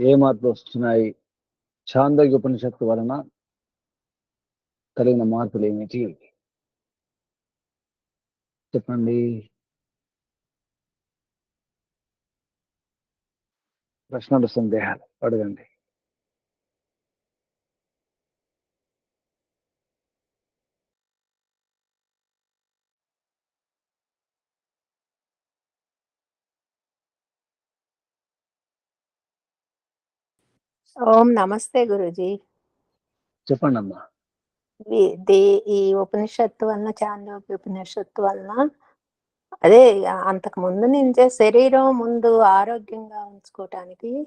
ఏ మార్పులు వస్తున్నాయి? చాందోగ్య ఉపనిషత్తు వలన కలిగిన మార్పులు ఏమిటి? చెప్పండి. ప్రశ్నలు సందేహాలు. అడగండి. ఓం నమస్తే గురుజీ. చెప్పండి అమ్మా ఈ- ఉపనిషత్తు వలన చాంద్రోగ్య ఉపనిషత్తు వలన అదే అంతకు ముందు నుంచే శరీరం ముందు ఆరోగ్యంగా ఉంచుకోవటానికి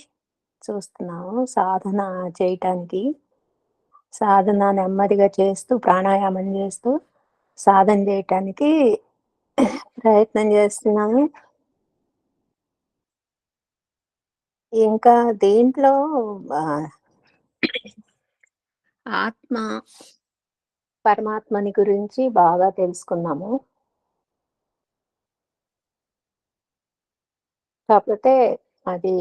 చూస్తున్నాము సాధన చేయటానికి. సాధన నెమ్మదిగా చేస్తూ ప్రాణాయామం చేస్తూ సాధన చేయటానికి ప్రయత్నం చేస్తున్నాము. ఇంకా దీంట్లో ఆత్మ. పరమాత్మని గురించి బాగా తెలుసుకున్నాము. కాకపోతే అది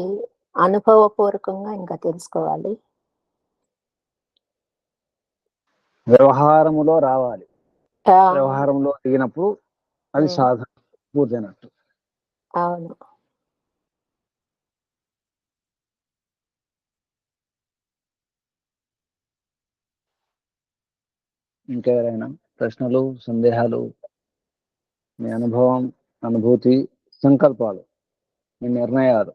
అనుభవపూర్వకంగా ఇంకా తెలుసుకోవాలి. వ్యవహారములో రావాలి. వ్యవహారంలో దిగినప్పుడు అది. సాధన పూర్తయినట్టు. అవును. ఇంకెవరైనా ప్రశ్నలు సందేహాలు మీ అనుభవం అనుభూతి సంకల్పాలు మీ నిర్ణయాలు.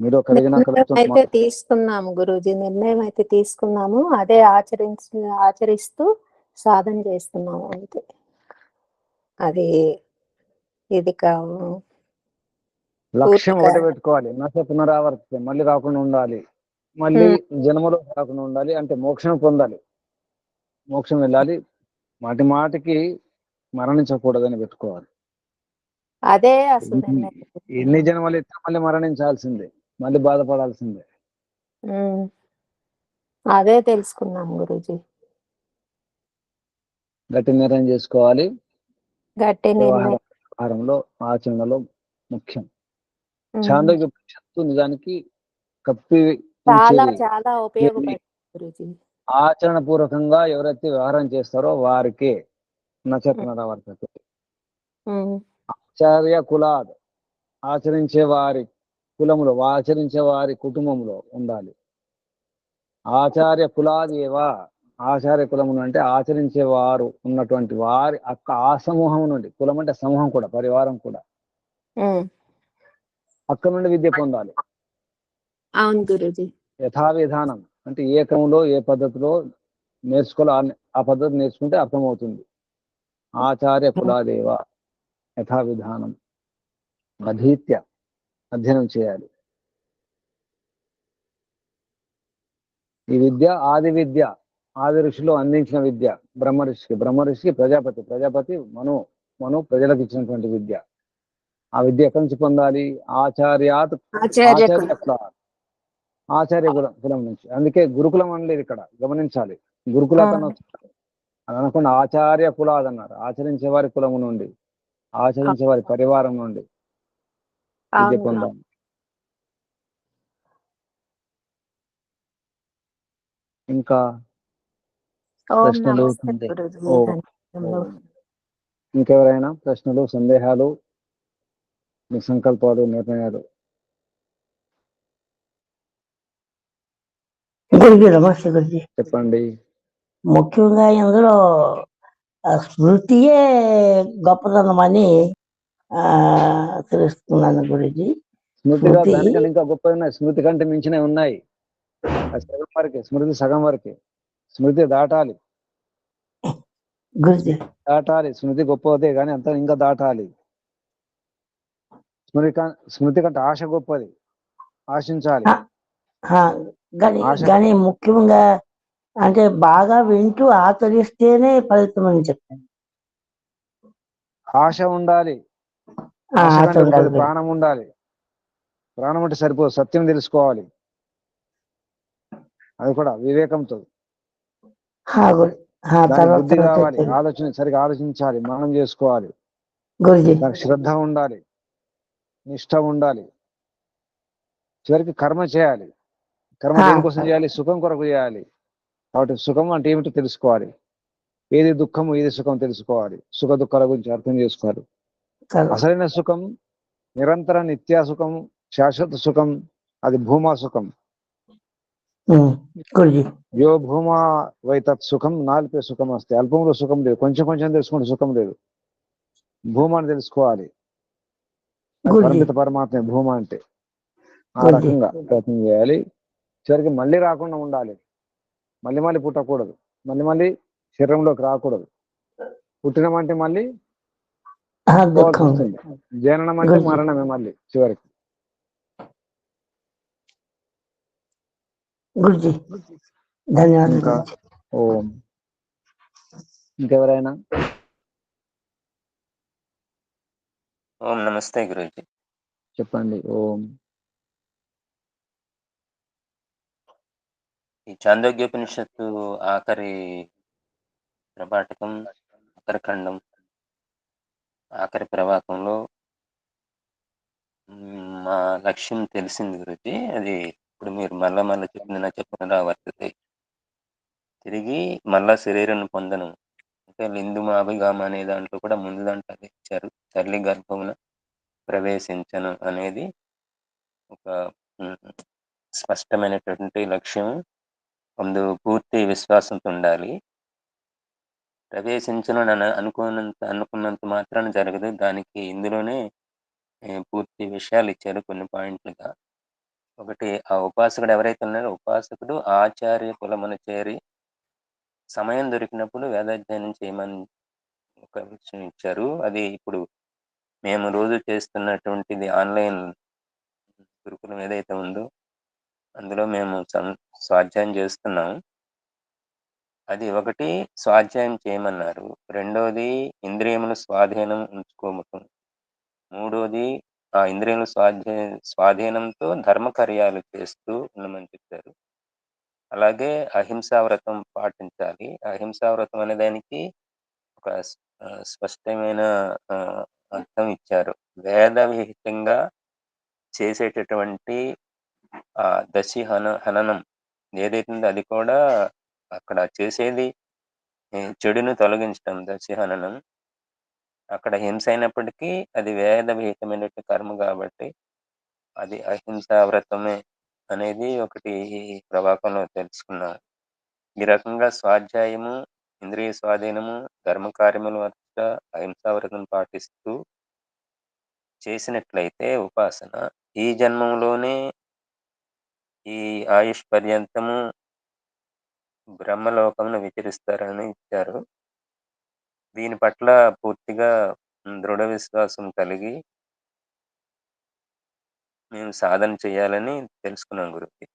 మీరు కలిగిన నిర్ణయం అయితే తీసుకున్నాము గురూజీ. నిర్ణయం అయితే తీసుకున్నాము. అదే ఆచరించ ఆచరిస్తూ సాధన చేస్తున్నాము అంతే. అది ఇది కావు లక్ష్యం ఒకటి పెట్టుకోవాలి. నశ పునరావర్తితే మళ్ళీ రాకుండా ఉండాలి. మళ్ళీ జన్మలో రాకుండా ఉండాలి అంటే మోక్షం పొందాలి. మోక్షం వెళ్ళాలి. మాటి మాటికి మరణించకూడదని పెట్టుకోవాలి. అదే అసలు ఎన్ని- జన్మలు ఎత్తినా మళ్ళీ మరణించాల్సిందే మళ్ళీ బాధపడాల్సిందే. అదే తెలుసుకున్నాం గురూజీ. గట్టి నిర్ణయం చేసుకోవాలి. గట్టి వ్యవహారంలో ఆచరణలో ముఖ్యం. చాంద్రోగ్య నిజానికి కప్పి చాలా. చాలా ఉపయోగపడుతుంది ఆచరణ పూర్వకంగా ఎవరైతే వ్యవహారం చేస్తారో వారికే నచపునరావర్తతే ఉమ్. ఆచార్య కులాద్ ఆచరించే వారి కులములో ఆచరించే వారి కుటుంబంలో ఉండాలి ఆచార్య కులాది ఏవా ఆచార్య కులములు అంటే ఆచరించే వారు ఉన్నటువంటి వారి అక్క ఆ సమూహం నుండి కులం అంటే సమూహం కూడా పరివారం కూడా. అక్కడ నుండి విద్య పొందాలి అవును గురూజీ. యథా విధానం అంటే ఏ క్రమంలో ఏ పద్ధతిలో నేర్చుకోవాలి ఆ- పద్ధతి నేర్చుకుంటే అర్థమవుతుంది. ఆచార్య కులాదేవ. యథా విధానం అధీత్య. అధ్యయనం చేయాలి. ఈ విద్య ఆది విద్య ఆది ఋషిలో అందించిన విద్య బ్రహ్మ ఋషికి బ్రహ్మ ఋషికి ప్రజాపతి ప్రజాపతి మను మను ప్రజలకు ఇచ్చినటువంటి విద్య. ఆ విద్య ఎక్కడి నుంచి పొందాలి? ఆచార్యాత్ ఆచార్య ఆచార్య కుల ఆచార్య కులం కులం నుంచి. అందుకే గురుకులం అనలేదు ఇక్కడ గమనించాలి. గురుకుల అని అనకుండా ఆచార్య కులాది అన్నారు. ఆచరించే వారి కులము నుండి ఆచరించే వారి పరివారం నుండి. విద్య పొందాలి ఇంకా ప్రశ్నలు. ఇంకెవరైనా ప్రశ్నలు సందేహాలు మీ సంకల్పాలు నిర్ణయాలు? గురుజీ నమస్తే గురుజీ. చెప్పండి. ముఖ్యంగా ఇందులో స్మృతియే గొప్పతనం అని ఆ తెలుస్తున్నాను గురుజీ. స్మృతి- ఇంకా గొప్ప ఉన్నాయి. స్మృతి కంటే మించినవి ఉన్నాయి. సగం వరకే స్మృతి సగం వరకే. స్మృతి దాటాలి. గురుజీ. దాటాలి. స్మృతి గొప్పదే కానీ అంత ఇంకా దాటాలి. స్మృతి స్మృతి కంటే ఆశ గొప్పది. ఆశించాలి. కానీ ముఖ్యంగా అంటే బాగా వింటూ ఆచరిస్తేనే ఫలితం అని చెప్పాను ఆశ ఉండాలి. ప్రాణం ఉండాలి. ప్రాణం అంటే సరిపోదు సత్యం తెలుసుకోవాలి. అది కూడా వివేకంతో. బుద్ధి కావాలి. ఆలోచన సరిగా ఆలోచించాలి మనం చేసుకోవాలి. దానికి శ్రద్ధ ఉండాలి. నిష్ఠ ఉండాలి. చివరికి కర్మ చేయాలి. కర్మ. దేనికోసం చేయాలి? సుఖం కొరకు చేయాలి. కాబట్టి సుఖం అంటే ఏమిటో తెలుసుకోవాలి. ఏది దుఃఖము ఏది సుఖం తెలుసుకోవాలి. సుఖ దుఃఖాల గురించి అర్థం చేసుకోవాలి. అసలైన సుఖం నిరంతర నిత్య సుఖం శాశ్వత సుఖం అది భూమా సుఖం. యో భూమా వైతత్ సుఖం నాల్పే సుఖం వస్తే అల్పంలో సుఖం లేదు. కొంచెం కొంచెం తెలుసుకుంటే సుఖం లేదు. భూమాని తెలుసుకోవాలి. పరమిత పరమాత్మ భూమ అంటే. ఆ. రకంగా ప్రయత్నం చేయాలి. చివరికి మళ్ళీ రాకుండా ఉండాలి. మళ్ళీ మళ్ళీ పుట్టకూడదు. మళ్ళీ మళ్ళీ శరీరంలోకి రాకూడదు. పుట్టినమంటే మళ్ళీ జననం అంటే. మరణమే మళ్ళీ చివరికి. గురుజీ ధన్యవాదాలు. ఇంకా గురూజీ. ఓం. ఇంకెవరైనా? ఓం నమస్తే గురూజీ. చెప్పండి. ఓం. ఈ చాందోగ్యోపనిషత్తు ఆఖరి ప్రభాటకం ఆఖరి ఖండం ఆఖరి ప్రవాకంలో మా లక్ష్యం తెలిసింది గురించి అది ఇప్పుడు మీరు మళ్ళా మళ్ళీ చెప్పిన చెప్పిన వర్తతే తిరిగి మళ్ళా శరీరాన్ని పొందను. అంటే లిందు అనే దాంట్లో కూడా ముందు దాంట్లో అదే ఇచ్చారు. తల్లి గర్భమున ప్రవేశించను అనేది ఒక స్పష్టమైనటువంటి లక్ష్యం ముందు పూర్తి విశ్వాసంతో ఉండాలి ప్రవేశించను నన్ను అనుకున్నంత అనుకున్నంత మాత్రాన జరగదు. దానికి ఇందులోనే పూర్తి విషయాలు ఇచ్చారు కొన్ని పాయింట్లుగా. ఒకటి ఆ ఉపాసకుడు ఎవరైతే ఉన్నారో ఉపాసకుడు ఆచార్య కులమును చేరి సమయం దొరికినప్పుడు వేదాధ్యయనం చేయమని ఒక విషయం ఇచ్చారు. అది ఇప్పుడు మేము రోజు చేస్తున్నటువంటిది ఆన్లైన్ గురుకులం ఏదైతే ఉందో అందులో మేము స్వాధ్యాయం చేస్తున్నాం. అది ఒకటి స్వాధ్యాయం చేయమన్నారు. రెండోది ఇంద్రియములు స్వాధీనం ఉంచుకోమటం మూడోది ఆ ఇంద్రియములు స్వాధ్యాయ స్వాధీనంతో ధర్మకార్యాలు చేస్తూ ఉండమని చెప్పారు. అలాగే అహింసా వ్రతం పాటించాలి. అహింసా వ్రతం అనే దానికి ఒక స్పష్టమైన అర్థం ఇచ్చారు. వేద విహితంగా చేసేటటువంటి ఆ దశి హన హననం ఏదైతుందో ఉందో అది కూడా అక్కడ చేసేది చెడును తొలగించడం దశి హననం. అక్కడ హింస అయినప్పటికీ అది వేద కర్మ కాబట్టి అది అహింసా వ్రతమే అనేది ఒకటి ప్రభాకంలో తెలుసుకున్నాం ఈ రకంగా స్వాధ్యాయము ఇంద్రియ స్వాధీనము ధర్మ కార్యముల వద్ద అహింసా వ్రతం పాటిస్తూ చేసినట్లయితే ఉపాసన ఈ జన్మంలోనే ఈ ఆయుష్ పర్యంతము బ్రహ్మలోకమును విచరిస్తారని ఇచ్చారు. దీని పట్ల పూర్తిగా దృఢ విశ్వాసం కలిగి మేము సాధన చేయాలని తెలుసుకున్నాం గురుజీ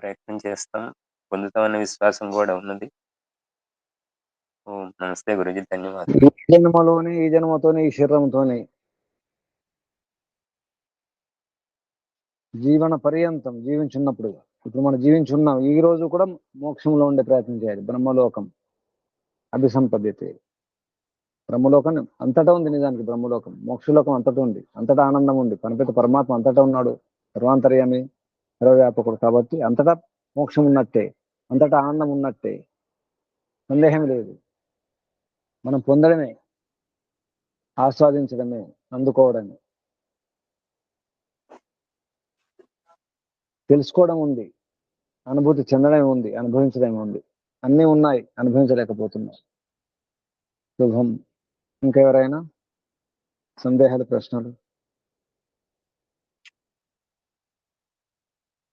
ప్రయత్నం చేస్తాం. పొందుతామన్న విశ్వాసం కూడా ఉన్నది. ఓ నమస్తే గురుజీ ధన్యవాదాలు. ఈ జన్మలోనే ఈ జన్మతోనే ఈ శరీరంతోనే జీవన పర్యంతం జీవించున్నప్పుడు ఇప్పుడు మనం జీవించున్నాం ఈ రోజు కూడా మోక్షంలో ఉండే ప్రయత్నం చేయాలి. బ్రహ్మలోకం అభిసంపద్యతే. బ్రహ్మలోకం అంతటా ఉంది నిజానికి బ్రహ్మలోకం. మోక్షలోకం అంతటా ఉంది. అంతటా ఆనందం ఉంది. పనిపెద్ద పరమాత్మ అంతటా ఉన్నాడు. సర్వాంతర్యామి సర్వవ్యాపకుడు కాబట్టి అంతటా మోక్షం ఉన్నట్టే. అంతటా ఆనందం ఉన్నట్టే. సందేహం లేదు. మనం పొందడమే ఆస్వాదించడమే అందుకోవడమే. తెలుసుకోవడం ఉంది. అనుభూతి చెందడం ఉంది అనుభవించడం ఉంది. అన్నీ ఉన్నాయి అనుభవించలేకపోతున్నా. శుభం. ఇంకెవరైనా సందేహాలు ప్రశ్నలు?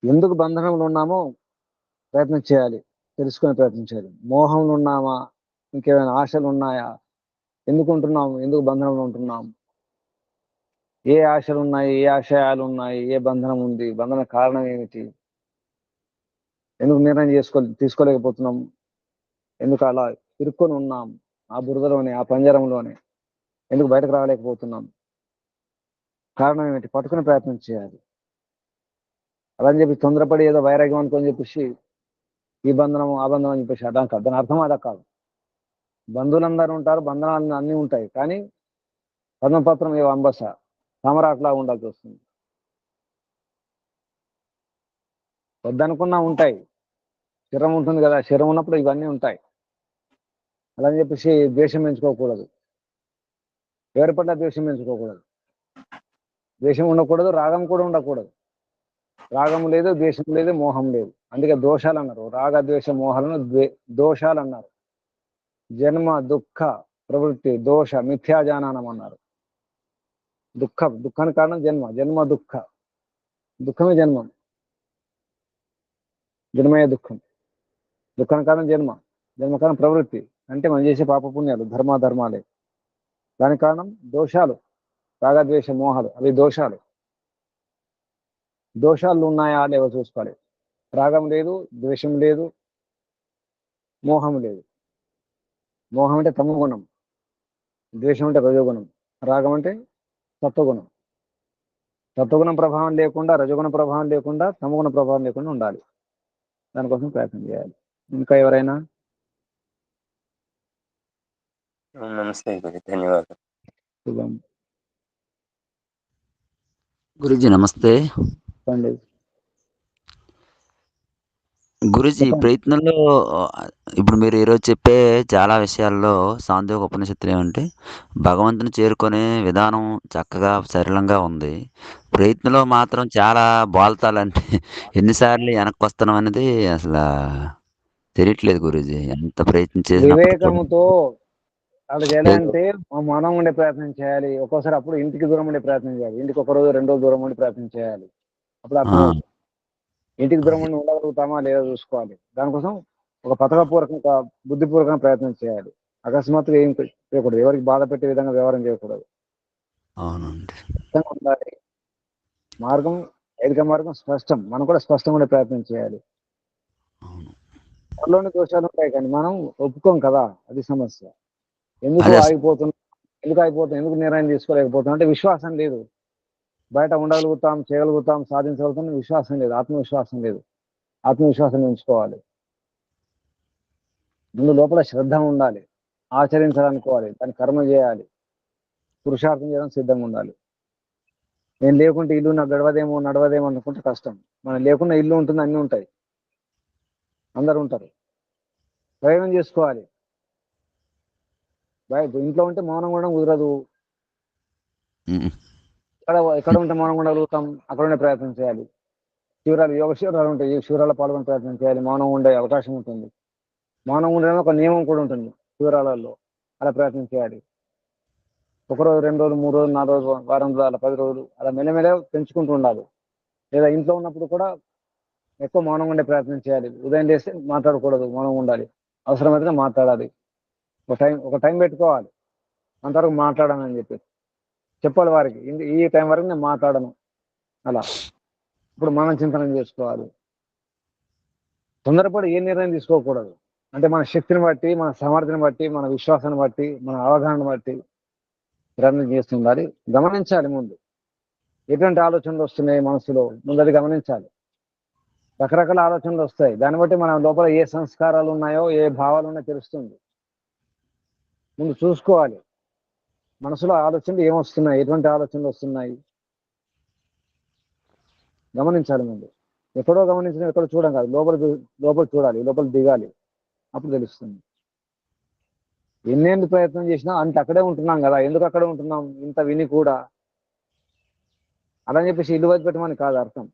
ఎందుకు బంధనంలో ఉన్నామో ప్రయత్నం చేయాలి తెలుసుకునే ప్రయత్నం చేయాలి. మోహంలో ఉన్నామా? ఇంకేమైనా ఆశలు ఉన్నాయా? ఎందుకు ఉంటున్నాము ఎందుకు బంధనంలో ఉంటున్నాము? ఏ ఆశలు ఉన్నాయి ఏ ఆశయాలు ఉన్నాయి ఏ బంధనం ఉంది బంధన కారణం ఏమిటి ఎందుకు నిర్ణయం చేసుకో తీసుకోలేకపోతున్నాం? ఎందుకు అలా ఇరుక్కొని ఉన్నాం? ఆ బురదలోనే ఆ పంజరంలోనే. ఎందుకు బయటకు రాలేకపోతున్నాం? కారణం ఏమిటి పట్టుకునే ప్రయత్నం చేయాలి. అలా అని చెప్పి తొందరపడి ఏదో వైరాగ్యం అనుకొని చెప్పేసి ఈ బంధనం ఆ బంధనం అని చెప్పేసి అర్థం కాదు. దాని అర్థం అదా కాదు. బంధువులందరూ ఉంటారు బంధనాలు అన్నీ ఉంటాయి. కానీ పద్మపత్రం ఏ అంబస. తామరాట్లా ఉండాల్సి వస్తుంది. వద్దనుకున్నా ఉంటాయి. శరం ఉంటుంది కదా శరం ఉన్నప్పుడు ఇవన్నీ ఉంటాయి. అలా అని చెప్పేసి ద్వేషం పెంచుకోకూడదు. ఎవరి పట్ల ద్వేషం పెంచుకోకూడదు. ద్వేషం ఉండకూడదు రాగం కూడా ఉండకూడదు. రాగం లేదు ద్వేషం లేదు మోహం లేదు. అందుకే దోషాలు అన్నారు. రాగ ద్వేష మోహాలను ద్వే దోషాలు అన్నారు. జన్మ దుఃఖ ప్రవృత్తి దోష మిథ్యాజానం అన్నారు. దుఃఖం దుఃఖానికి కారణం జన్మ జన్మ దుఃఖ. దుఃఖమే జన్మం. జన్మయే దుఃఖం. దుఃఖానికి కారణం జన్మ జన్మ కారణం ప్రవృత్తి. అంటే మనం చేసే పాప పుణ్యాలు ధర్మ ధర్మాలే. దానికి కారణం దోషాలు రాగద్వేష మోహాలు. అవి దోషాలు. దోషాలు ఉన్నాయా లేవో చూసుకోవాలి. రాగం లేదు ద్వేషం లేదు మోహం లేదు. మోహం అంటే తమ గుణం ద్వేషం అంటే రజోగుణం రాగం అంటే సత్వగుణం సత్వగుణం ప్రభావం లేకుండా రజోగుణ ప్రభావం లేకుండా తమగుణ ప్రభావం లేకుండా ఉండాలి. దానికోసం ప్రయత్నం చేయాలి. ఇంకా ఎవరైనా? నమస్తే ధన్యవాదాలు. శుభం. గురుజీ నమస్తే. చెప్పండి గురుజీ. ప్రయత్నంలో ఇప్పుడు మీరు ఈరోజు చెప్పే చాలా విషయాల్లో సాంద్యోగ ఉపనిషత్తులు ఏమంటే భగవంతుని చేరుకునే విధానం చక్కగా సరళంగా ఉంది. ప్రయత్నంలో మాత్రం చాలా బోల్తాలంటే ఎన్నిసార్లు వెనక్కి వస్తున్నాం అనేది అసలు తెలియట్లేదు గురుజీ. ఎంత ప్రయత్నం కూడా. వివేకముతో చేయాలంటే మనం ఉండే ప్రయత్నం చేయాలి. ఒక్కోసారి అప్పుడు ఇంటికి దూరం ఉండే ప్రయత్నం చేయాలి. ఇంటికి ఒక రోజు రెండు రోజు దూరం ఉండే ప్రయత్నం చేయాలి. అప్పుడు ఇంటికి దూరం ఉండి ఉండగలుగుతామా లేదా చూసుకోవాలి. దానికోసం ఒక పథకపూర్వకంగా బుద్ధిపూర్వకంగా ప్రయత్నం చేయాలి. అకస్మాత్తుగా ఏం చేయకూడదు. ఎవరికి బాధ పెట్టే విధంగా వ్యవహారం చేయకూడదు. అవునండి. ఉండాలి. మార్గం వైదిక మార్గం స్పష్టం. మనం కూడా స్పష్టంగా ఉండే ప్రయత్నం చేయాలి. మనలోని దోషాలు ఉంటాయి కానీ మనం ఒప్పుకోం కదా. అది సమస్య. ఎందుకు. ఆగిపోతుంది ఎందుకు ఆగిపోతుంది ఎందుకు నిర్ణయం తీసుకోలేకపోతున్నాం? అంటే విశ్వాసం లేదు. బయట ఉండగలుగుతాం చేయగలుగుతాం సాధించగలుగుతాం విశ్వాసం లేదు ఆత్మవిశ్వాసం లేదు. ఆత్మవిశ్వాసం ఉంచుకోవాలి ముందు లోపల శ్రద్ధ ఉండాలి. ఆచరించాలనుకోవాలి. దాన్ని కర్మ చేయాలి. పురుషార్థం చేయడం సిద్ధంగా ఉండాలి. నేను లేకుంటే ఇల్లు నాకు గడవదేమో నడవదేమో అనుకుంటే కష్టం. మనం లేకుండా ఇల్లు ఉంటుంది అన్నీ ఉంటాయి. అందరు ఉంటారు. ప్రయోగం చేసుకోవాలి. బయట ఇంట్లో ఉంటే మౌనం కూడా కుదరదు. ఎక్కడ ఎక్కడ ఉంటే మౌనం ఉండగలుగుతాం అక్కడ ఉండే ప్రయత్నం చేయాలి. శివరాలు యోగ శివరాలు ఉంటాయి ఈ శివరాల పాల్గొనే ప్రయత్నం చేయాలి. మౌనం ఉండే అవకాశం ఉంటుంది. మౌనం ఉండడం ఒక నియమం కూడా ఉంటుంది శివరాలలో అలా ప్రయత్నం చేయాలి. ఒక రోజు రెండు రోజులు మూడు రోజులు నాలుగు రోజులు వారం రోజులు అలా పది రోజులు అలా మెల్లమెల్ల పెంచుకుంటూ ఉండాలి. లేదా ఇంట్లో ఉన్నప్పుడు కూడా ఎక్కువ మౌనం ఉండే ప్రయత్నం చేయాలి. ఉదయం లేస్తే మాట్లాడకూడదు మౌనం ఉండాలి. అవసరమైతే మాట్లాడాలి. ఒక టైం ఒక టైం పెట్టుకోవాలి. అంతవరకు మాట్లాడాలని అని చెప్పి చెప్పాలి వారికి. ఈ టైం వరకు నేను మాట్లాడను. అలా. ఇప్పుడు మనం చింతనం చేసుకోవాలి. తొందరపడి ఏ నిర్ణయం తీసుకోకూడదు. అంటే మన శక్తిని బట్టి మన సామర్థ్యం బట్టి మన విశ్వాసాన్ని బట్టి మన అవగాహన బట్టి నిర్ణయం చేస్తుండాలి. గమనించాలి ముందు. ఎటువంటి ఆలోచనలు వస్తున్నాయి మనసులో? ముందు అది గమనించాలి. రకరకాల ఆలోచనలు వస్తాయి. దాన్ని బట్టి మన లోపల ఏ సంస్కారాలు ఉన్నాయో ఏ భావాలు ఉన్నాయో తెలుస్తుంది. ముందు చూసుకోవాలి. మనసులో ఆలోచనలు ఏమొస్తున్నాయి? ఎటువంటి ఆలోచనలు వస్తున్నాయి? గమనించాలి ముందు. ఎక్కడో గమనించిన ఎక్కడో చూడం కాదు. లోపల లోపల చూడాలి. లోపల దిగాలి. అప్పుడు తెలుస్తుంది. ఎన్నేళ్ళు ప్రయత్నం చేసినా అంటే అక్కడే ఉంటున్నాం కదా. ఎందుకు అక్కడే ఉంటున్నాం? ఇంత విని కూడా. అలా అని చెప్పేసి ఇల్లు వదిలిపెట్టమని కాదు అర్థం.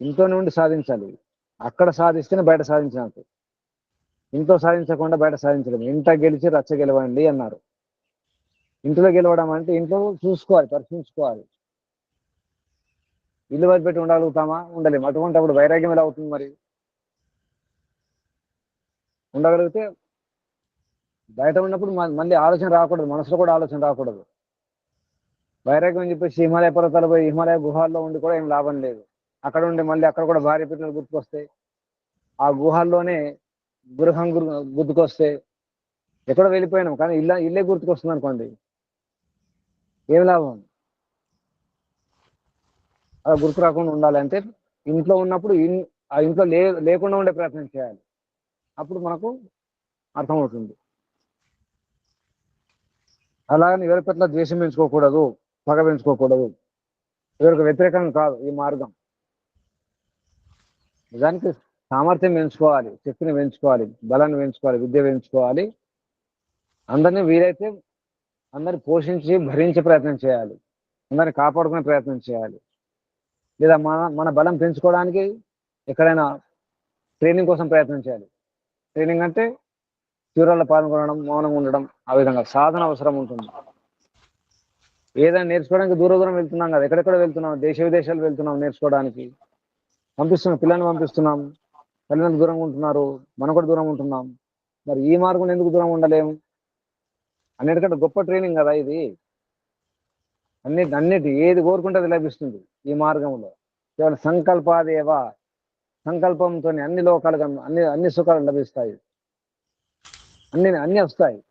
ఇంట్లోనే ఉండి సాధించాలి. అక్కడ సాధిస్తేనే బయట సాధించినట్టు. ఇంట్లో సాధించకుండా బయట సాధించడం. ఇంట గెలిచి రచ్చ గెలవండి అన్నారు. ఇంట్లో గెలవడం అంటే ఇంట్లో చూసుకోవాలి పరిశీలించుకోవాలి. ఇల్లు వదిలిపెట్టి ఉండగలుగుతామా? ఉండలేము. అటువంటి అప్పుడు వైరాగ్యం ఎలా అవుతుంది మరి? ఉండగలిగితే బయట ఉన్నప్పుడు మళ్ళీ ఆలోచన రాకూడదు. మనసులో కూడా ఆలోచన రాకూడదు. వైరాగ్యం అని చెప్పేసి హిమాలయ పర్వతాలు పోయి హిమాలయ గుహాల్లో ఉండి కూడా ఏం లాభం లేదు. అక్కడ ఉండి మళ్ళీ అక్కడ కూడా భార్య పిల్లలు గుర్తుకొస్తాయి. ఆ గుహాల్లోనే గృహం గుర్తుకొస్తే ఎక్కడో వెళ్ళిపోయినాం కానీ ఇల్ల ఇల్లే గుర్తుకొస్తుంది అనుకోండి. ఏం లాభం? అలా గుర్తు రాకుండా ఉండాలంటే ఇంట్లో ఉన్నప్పుడు ఆ ఇంట్లో లే లేకుండా ఉండే ప్రయత్నం చేయాలి. అప్పుడు మనకు అర్థమవుతుంది. అలాగని ఎవరి పట్ల ద్వేషం పెంచుకోకూడదు పగ పెంచుకోకూడదు. ఎవరికి వ్యతిరేకం కాదు ఈ మార్గం. నిజానికి సామర్థ్యం పెంచుకోవాలి శక్తిని పెంచుకోవాలి బలాన్ని పెంచుకోవాలి విద్య పెంచుకోవాలి. అందరినీ వీలైతే అందరిని పోషించి భరించే ప్రయత్నం చేయాలి. అందరిని కాపాడుకునే ప్రయత్నం చేయాలి. లేదా మన మన బలం పెంచుకోవడానికి ఎక్కడైనా ట్రైనింగ్ కోసం ప్రయత్నం చేయాలి. ట్రైనింగ్ అంటే తీవ్రాల్లో పాల్గొనడం మౌనంగా ఉండడం ఆ విధంగా సాధన అవసరం ఉంటుంది. ఏదైనా నేర్చుకోవడానికి దూర దూరం వెళ్తున్నాం కదా ఎక్కడెక్కడ వెళ్తున్నాం దేశ విదేశాలు వెళ్తున్నాం నేర్చుకోవడానికి. పంపిస్తున్నాం పిల్లల్ని పంపిస్తున్నాం. తల్లిదండ్రులు దూరంగా ఉంటున్నారు మనం కూడా దూరం ఉంటున్నాం. మరి ఈ మార్గం ఎందుకు దూరం ఉండలేము? అన్నిటికంటే గొప్ప ట్రైనింగ్ కదా ఇది. అన్నిటి అన్నిటి ఏది కోరుకుంటే అది లభిస్తుంది ఈ మార్గంలో. కేవలం సంకల్పాదేవా సంకల్పంతో అన్ని లోకాలు అన్ని అన్ని సుఖాలు లభిస్తాయి. అన్ని అన్ని వస్తాయి.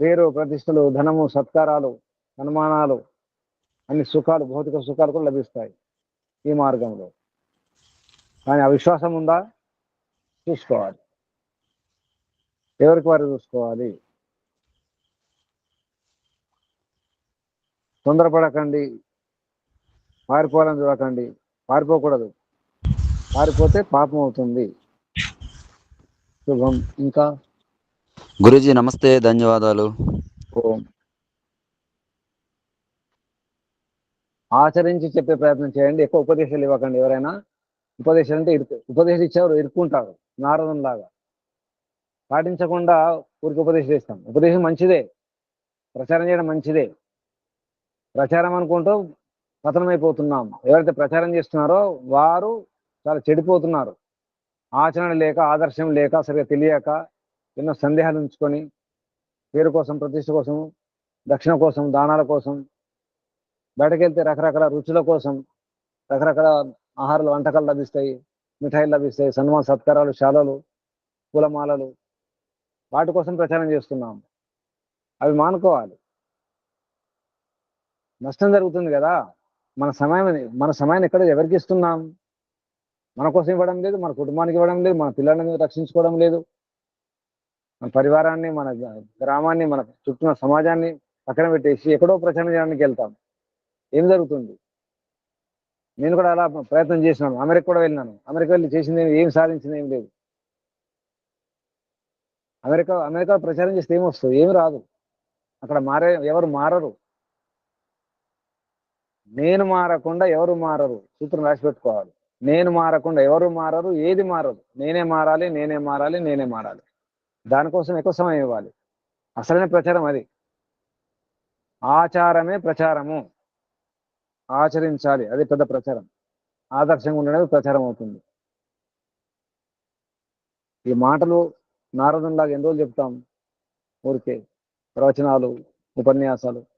పేరు ప్రతిష్టలు ధనము సత్కారాలు సన్మానాలు అన్ని సుఖాలు భౌతిక సుఖాలు కూడా లభిస్తాయి ఈ మార్గంలో. కానీ అవిశ్వాసం ఉందా? చూసుకోవాలి. ఎవరికి వారు చూసుకోవాలి? తొందరపడకండి. పారిపోవాలని చూడకండి. పారిపోకూడదు. పారిపోతే పాపం అవుతుంది. శుభం. ఇంకా? గురూజీ నమస్తే. ధన్యవాదాలు. ఓం. ఆచరించి చెప్పే ప్రయత్నం చేయండి. ఎక్కువ ఉపదేశాలు ఇవ్వకండి ఎవరైనా. ఉపదేశాలు అంటే ఇరుకు ఉపదేశం ఇచ్చేవారు ఇరుక్కుంటారు. నారదం లాగా పాటించకుండా ఊరికి ఉపదేశం చేస్తాం. ఉపదేశం మంచిదే. ప్రచారం చేయడం మంచిదే. ప్రచారం అనుకుంటూ పతనమైపోతున్నాం. ఎవరైతే ప్రచారం చేస్తున్నారో వారు చాలా చెడిపోతున్నారు. ఆచరణ లేక ఆదర్శం లేక సరిగా తెలియక ఎన్నో సందేహాలు ఉంచుకొని పేరు కోసం ప్రతిష్ట కోసం దక్షిణ కోసం దానాల కోసం బయటకెళ్తే రకరకాల రుచుల కోసం రకరకాల ఆహారాలు వంటకాలు లభిస్తాయి మిఠాయిలు లభిస్తాయి సన్మాన సత్కారాలు శాలలు పూలమాలలు వాటి కోసం ప్రచారం చేస్తున్నాం. అవి మానుకోవాలి. నష్టం జరుగుతుంది కదా. మన సమయం మన సమయాన్ని ఎక్కడ ఎవరికి ఇస్తున్నాం? మన కోసం ఇవ్వడం లేదు మన కుటుంబానికి ఇవ్వడం లేదు మన పిల్లలని రక్షించుకోవడం లేదు. మన పరివారాన్ని మన గ్రామాన్ని మన చుట్టూ సమాజాన్ని పక్కన పెట్టేసి ఎక్కడో ప్రచారం చేయడానికి వెళ్తాం. ఏం జరుగుతుంది? నేను కూడా అలా ప్రయత్నం చేసినాను. అమెరికా కూడా వెళ్ళినాను. అమెరికా వెళ్ళి చేసింది ఏం- ఏం సాధించింది ఏం లేదు. అమెరికా అమెరికా ప్రచారం చేస్తే ఏమొస్తుంది ఏమి రాదు. అక్కడ మారే ఎవరు మారరు. నేను మారకుండా ఎవరు మారరు? సూత్రం రాసి పెట్టుకోవాలి. నేను మారకుండా ఎవరు మారరు? ఏది మారదు? నేనే మారాలి నేనే మారాలి నేనే మారాలి. దానికోసం ఎక్కువ సమయం ఇవ్వాలి. అసలైన ప్రచారం అది. ఆచారమే ప్రచారము. ఆచరించాలి. అది పెద్ద ప్రచారం. ఆదర్శంగా ఉండడం ప్రచారం అవుతుంది. ఈ మాటలు నారదంలాగా ఎన్ని రోజులు చెప్తాం? ఊరికే ప్రవచనాలు ఉపన్యాసాలు.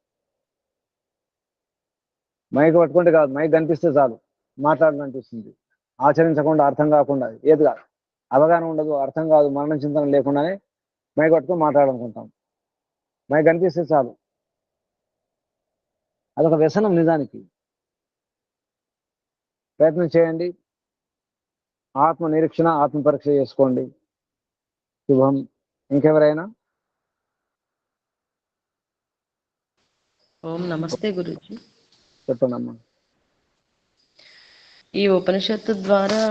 మైక్ పట్టుకుంటే కాదు మైక్ కనిపిస్తే చాలు. మాట్లాడాలనిపిస్తుంది ఆచరించకుండా అర్థం కాకుండా ఏది కాదు. అవగాహన ఉండదు అర్థం కాదు మరణ చింతన లేకుండానే మైక్ పట్టుకొని మాట్లాడాలనుకుంటాం. మైక్ కనిపిస్తే చాలు. అదొక వ్యసనం నిజానికి. ప్రయత్నం చేయండి. ఆత్మ నిరీక్షణ ఆత్మ పరీక్ష చేసుకోండి. శుభం. ఇంకెవరైనా? ఓం నమస్తే గురుజీ. చెప్పండి అమ్మా ఈ ఉపనిషత్తు ద్వారా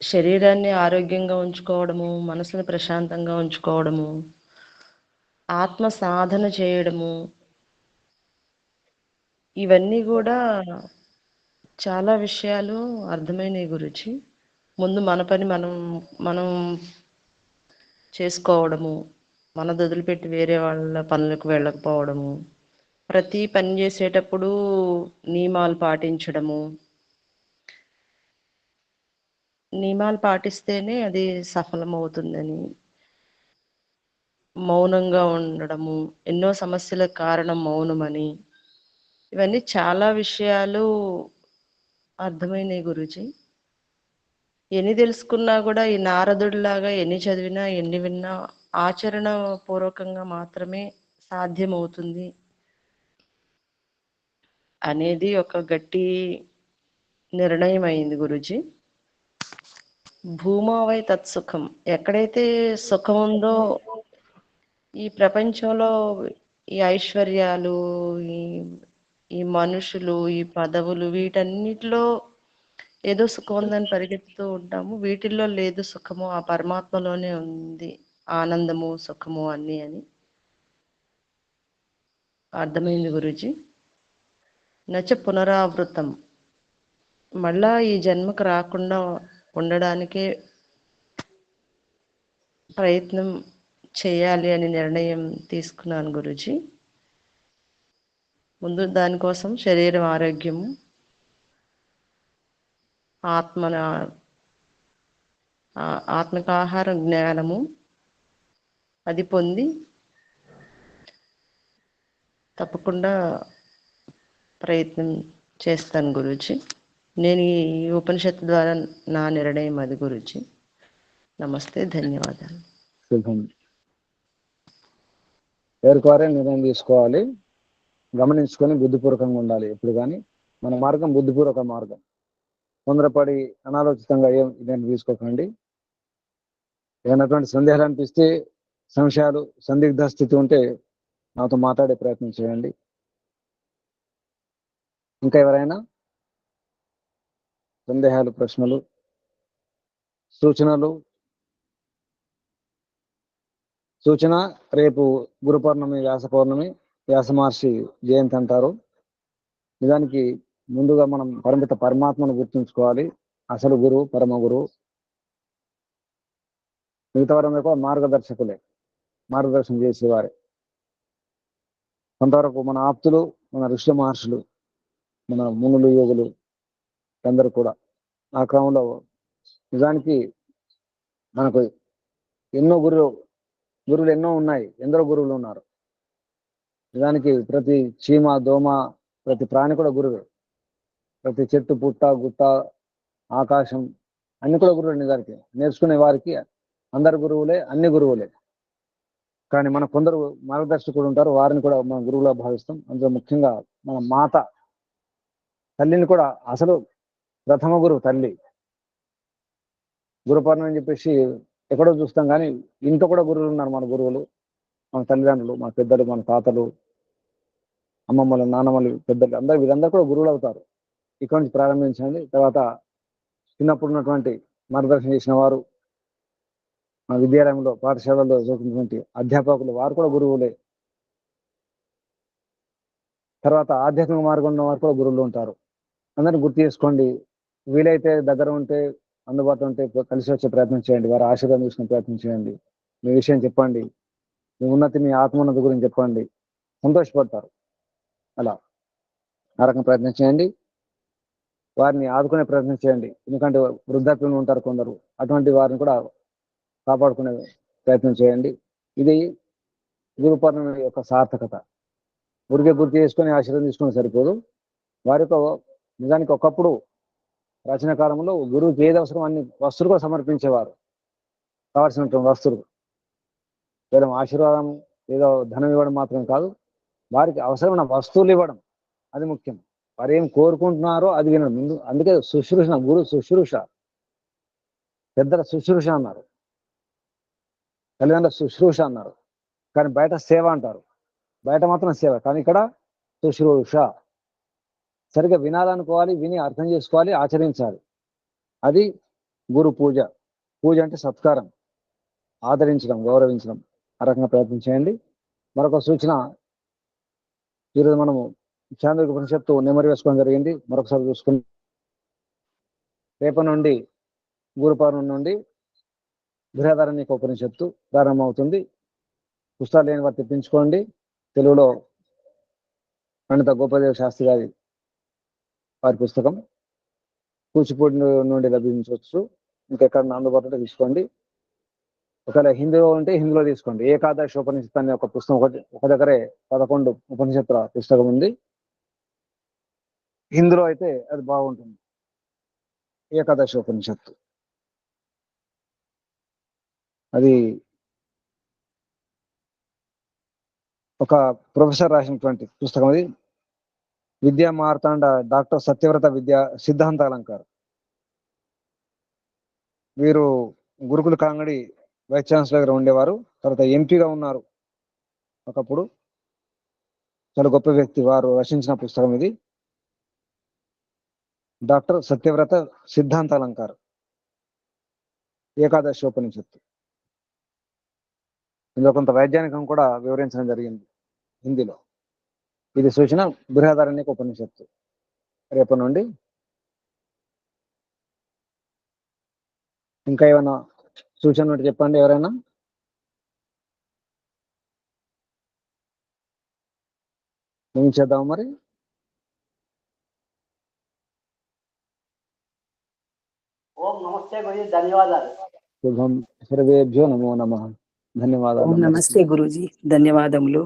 శరీరాన్ని ఆరోగ్యంగా ఉంచుకోవడము మనసుని ప్రశాంతంగా ఉంచుకోవడము ఆత్మ సాధన చేయడము ఇవన్నీ కూడా చాలా విషయాలు అర్థమైనవి గురించి ముందు మన పని మనం మనం చేసుకోవడము మన వదిలిపెట్టి వేరే వాళ్ళ పనులకు వెళ్ళకపోవడము ప్రతి పని చేసేటప్పుడు నియమాలు పాటించడము. నియమాలు పాటిస్తేనే అది సఫలమవుతుందని. మౌనంగా ఉండడము ఎన్నో సమస్యలకు కారణం మౌనమని. ఇవన్నీ చాలా విషయాలు అర్థమైనాయి గురుజీ. ఎన్ని తెలుసుకున్నా కూడా ఈ నారదుడిలాగా ఎన్ని చదివినా ఎన్ని విన్నా ఆచరణ పూర్వకంగా మాత్రమే సాధ్యమవుతుంది. అనేది ఒక గట్టి నిర్ణయం అయింది గురుజీ. భూమావై తత్సుఖం. ఎక్కడైతే సుఖం ఉందో ఈ ప్రపంచంలో ఈ ఐశ్వర్యాలు ఈ ఈ మనుషులు ఈ పదవులు వీటన్నిటిలో ఏదో సుఖం ఉందని పరిగెత్తుతూ ఉంటాము. వీటిల్లో లేదు సుఖము ఆ పరమాత్మలోనే ఉంది ఆనందము సుఖము అన్నీ అని. అర్థమైంది గురుజీ? నచ పునరావృతం. మళ్ళా ఈ జన్మకు రాకుండా ఉండడానికే ప్రయత్నం చేయాలి అని నిర్ణయం తీసుకున్నాను గురుజీ. ముందు దానికోసం శరీరం ఆరోగ్యము ఆత్మన ఆత్మక ఆహారం జ్ఞానము అది పొంది తప్పకుండా ప్రయత్నం చేస్తాను గురుజీ. నేను ఈ ఉపనిషత్తు ద్వారా నా నిర్ణయం అది గురుజీ. నమస్తే ధన్యవాదాలు. శుభం. ఎవరికవారే నిర్ణయం తీసుకోవాలి. గమనించుకొని బుద్ధిపూర్వకంగా ఉండాలి ఎప్పుడు కానీ. మన మార్గం బుద్ధిపూర్వక మార్గం. తొందరపడి అనాలోచితంగా ఏం నిర్ణయం తీసుకోకండి. ఏమైనటువంటి సందేహాలు అనిపిస్తే సంశయాలు సందిగ్ధ స్థితి ఉంటే నాతో మాట్లాడే ప్రయత్నం చేయండి. ఇంకా ఎవరైనా సందేహాలు ప్రశ్నలు సూచనలు సూచన రేపు గురు పౌర్ణమి వ్యాస పౌర్ణమి వ్యాస మహర్షి జయంతి అంటారు. నిజానికి ముందుగా మనం పరిమిత పరమాత్మను గుర్తుంచుకోవాలి. అసలు గురువు పరమ గురు మిగతా వారందరూ కూడా మార్గదర్శకులే మార్గదర్శనం చేసేవారే. కొంతవరకు మన ఆప్తులు మన ఋషి మహర్షులు మన మునులు యోగులు అందరూ కూడా ఆ క్రమంలో నిజానికి మనకు ఎన్నో గురువు గురువులు ఎన్నో ఉన్నాయి. ఎందరో గురువులు ఉన్నారు. నిజానికి ప్రతి చీమ దోమ ప్రతి ప్రాణి కూడా గురువే. ప్రతి చెట్టు పుట్ట గుట్ట ఆకాశం అన్ని కూడా గురువులు నిజానికి. నేర్చుకునే వారికి అందరు గురువులే అన్ని గురువులే. కానీ మన కొందరు మార్గదర్శకులు ఉంటారు. వారిని కూడా మన గురువులా భావిస్తాం. అందులో ముఖ్యంగా మన మాత తల్లిని కూడా అసలు ప్రథమ గురువు తల్లి. గురుపర్ణం అని చెప్పేసి ఎక్కడో చూస్తాం కానీ ఇంట్లో కూడా గురువులు ఉన్నారు మన గురువులు మన తల్లిదండ్రులు మన పెద్దలు మన తాతలు అమ్మమ్మలు నాన్నమ్మలు పెద్దలు అందరు వీరందరూ కూడా గురువులు అవుతారు. ఇక్కడ నుంచి ప్రారంభించండి. తర్వాత చిన్నప్పుడు ఉన్నటువంటి మార్గదర్శనం చేసిన వారు మన విద్యాలయంలో పాఠశాలలో చదువుతున్నటువంటి అధ్యాపకులు వారు కూడా గురువులే. తర్వాత ఆధ్యాత్మిక మార్గంలో వారు కూడా గురువులు ఉంటారు. అందరిని గుర్తు చేసుకోండి. వీలైతే దగ్గర ఉంటే అందుబాటులో ఉంటే కలిసి వచ్చే ప్రయత్నం చేయండి. వారి ఆశీర్వాదం తీసుకునే ప్రయత్నం చేయండి. మీ విషయం చెప్పండి. మీ ఉన్నతి మీ ఆత్మోన్నతి గురించి చెప్పండి. సంతోషపడతారు. అలా. ఆ రకం ప్రయత్నం చేయండి. వారిని ఆదుకునే ప్రయత్నం చేయండి. ఎందుకంటే వృద్ధాప్యంలో ఉంటారు కొందరు. అటువంటి వారిని కూడా కాపాడుకునే ప్రయత్నం చేయండి. ఇది గురు యొక్క సార్థకత. ఊరికే గుర్తు చేసుకొని ఆశీర్వాదం తీసుకుని సరిపోదు. వారి యొక్క నిజానికి ఒకప్పుడు రచన కాలంలో గురువుకి ఏది అవసరం అన్ని వస్తువులు కూడా సమర్పించేవారు. కావాల్సినటువంటి వస్తువులు. కేవలం ఆశీర్వాదం ఏదో ధనం ఇవ్వడం మాత్రం కాదు. వారికి అవసరమైన వస్తువులు ఇవ్వడం అది ముఖ్యం. వారు ఏం కోరుకుంటున్నారో అది వినడం. ముందు అందుకే శుశ్రూష గురు శుశ్రూష. పెద్దల శుశ్రూష అన్నారు. తల్లిదండ్రుల శుశ్రూష అన్నారు. కానీ బయట సేవ అంటారు. బయట మాత్రం సేవ. కానీ ఇక్కడ శుశ్రూష. సరిగ్గా వినాలనుకోవాలి విని అర్థం చేసుకోవాలి ఆచరించాలి. అది గురు పూజ. పూజ అంటే సత్కారం. ఆదరించడం గౌరవించడం. ఆ రకంగా ప్రయత్నం చేయండి. మరొక సూచన ఈరోజు మనము చాంద్రిక ఉపనిషత్తు నెమరు వేసుకోవడం జరిగింది. మరొకసారి చూసుకుని రేపటి నుండి గురు పౌర్ణమి నుండి బృహదారణ్యక ఉపనిషత్తు ప్రారంభమవుతుంది. పుస్తకాలు లేని వారు తెప్పించుకోండి. తెలుగులో పండిత గోపాదేవ శాస్త్రి గారి వారి పుస్తకం. కూచిపూడి నుండి లభించవచ్చు. ఇంకెక్కడ అందుబాటులో తీసుకోండి. ఒకవేళ హిందీలో ఉంటే హిందీలో తీసుకోండి. ఏకాదశి ఉపనిషత్తు అనే ఒక పుస్తకం ఒకటి ఒక దగ్గరే పదకొండు ఉపనిషత్తుల పుస్తకం ఉంది. హిందీలో అయితే అది బాగుంటుంది. ఏకాదశి ఉపనిషత్తు. అది ఒక ప్రొఫెసర్ రాసినటువంటి పుస్తకం అది. విద్యా మార్తాండ డాక్టర్ సత్యవ్రత విద్యా సిద్ధాంత అలంకార్. వీరు గురుకుల కాంగడి వైస్ ఛాన్సలర్గా ఉండేవారు. తర్వాత ఎంపీగా ఉన్నారు ఒకప్పుడు. చాలా గొప్ప వ్యక్తి వారు రచించిన పుస్తకం ఇది. డాక్టర్ సత్యవ్రత సిద్ధాంత ఏకాదశి ఏకాదశోపనిషత్తు ఇందులో కొంత వైజ్ఞానికం కూడా వివరించడం జరిగింది. హిందీలో ఇది సూచన బృహదారణ్యక ఉపనిషత్తు. రేపటి నుండి ఇంకా ఏమైనా సూచన ఉంటే చెప్పండి ఎవరైనా? మరి? ఓం నమస్తే గురు ధన్యవాదాలు. శుభం. సర్వేభ్యో నమో నమ. ఓం ధన్యవాదాలు నమస్తే గురూజీ ధన్యవాదములు.